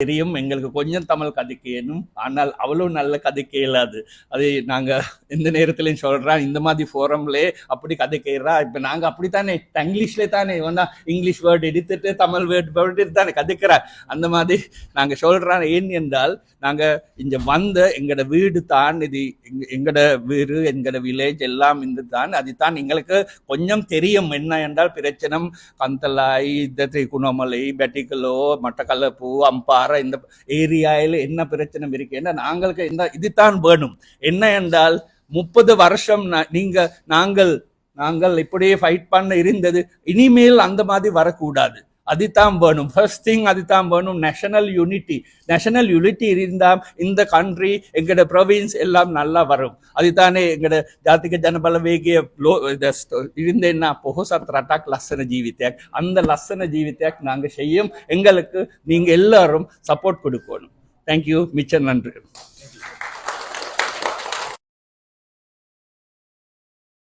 தெரியும். எங்களுக்கு கொஞ்சம் தமிழ் கதைக்கணும் ஆனால் அவ்வளோ நல்ல கதைக்க இயலாது அது நாங்கள் எந்த நேரத்துலையும் சொல்கிறோம் இந்த மாதிரி ஃபோரம்லே அப்படி கதைக்கிறா. இப்போ நாங்கள் அப்படித்தானே? இங்கிலீஷ்லே தானே? வந்தா இங்கிலீஷ் வேர்டு எடுத்துட்டு தமிழ் வேர்டு வேர்டு தானே கதைக்கிறா. அந்த மாதிரி நாங்கள் சொல்கிறோம் ஏன் என்றால் நாங்கள் இங்கே வந்த எங்களோட வீடு தான் இது. எங்களோட வீடு எங்களோட வில்லேஜ் எல்லாம் இந்த தான். அது தான் எங்களுக்கு கொஞ்சம் தெரியும். என்ன என்றால் பிரச்சனை கந்தலாய் இந்த குணமலை பெட்டிக்கலோ மட்டக்களப்பு அம்பாறை இந்த ஏரியாவில் என்ன பிரச்சனை இருக்கு? ஏன்னா நாங்களுக்கு இந்த இதுதான் வேணும். என்ன என்றால் முப்பது வருஷம் நீங்க நாங்கள் நாங்கள் இப்படியே ஃபைட் பண்ண இருந்தது. இனிமேல் அந்த மாதிரி வரக்கூடாது. அதுதான் வேணும். ஃபர்ஸ்ட் திங் அதுதான் வேணும். நேஷனல் யூனிட்டி நேஷனல் யூனிட்டி இருந்தால் இந்த கண்ட்ரி எங்களோட ப்ரொவின்ஸ் எல்லாம் நல்லா வரும். அதுதானே எங்களோட ஜாத்திக ஜனபல வேகிய லோ இருந்தேன்னா போகோ சத்ராட்டாக் லස්සன ஜீவித்யாக் அந்த லස්සன ஜீவித்யாக் நாங்கள் செய்யும். எங்களுக்கு நீங்கள் எல்லாரும் சப்போர்ட் கொடுக்கணும். தேங்க்யூ மிச்சம் நன்றி.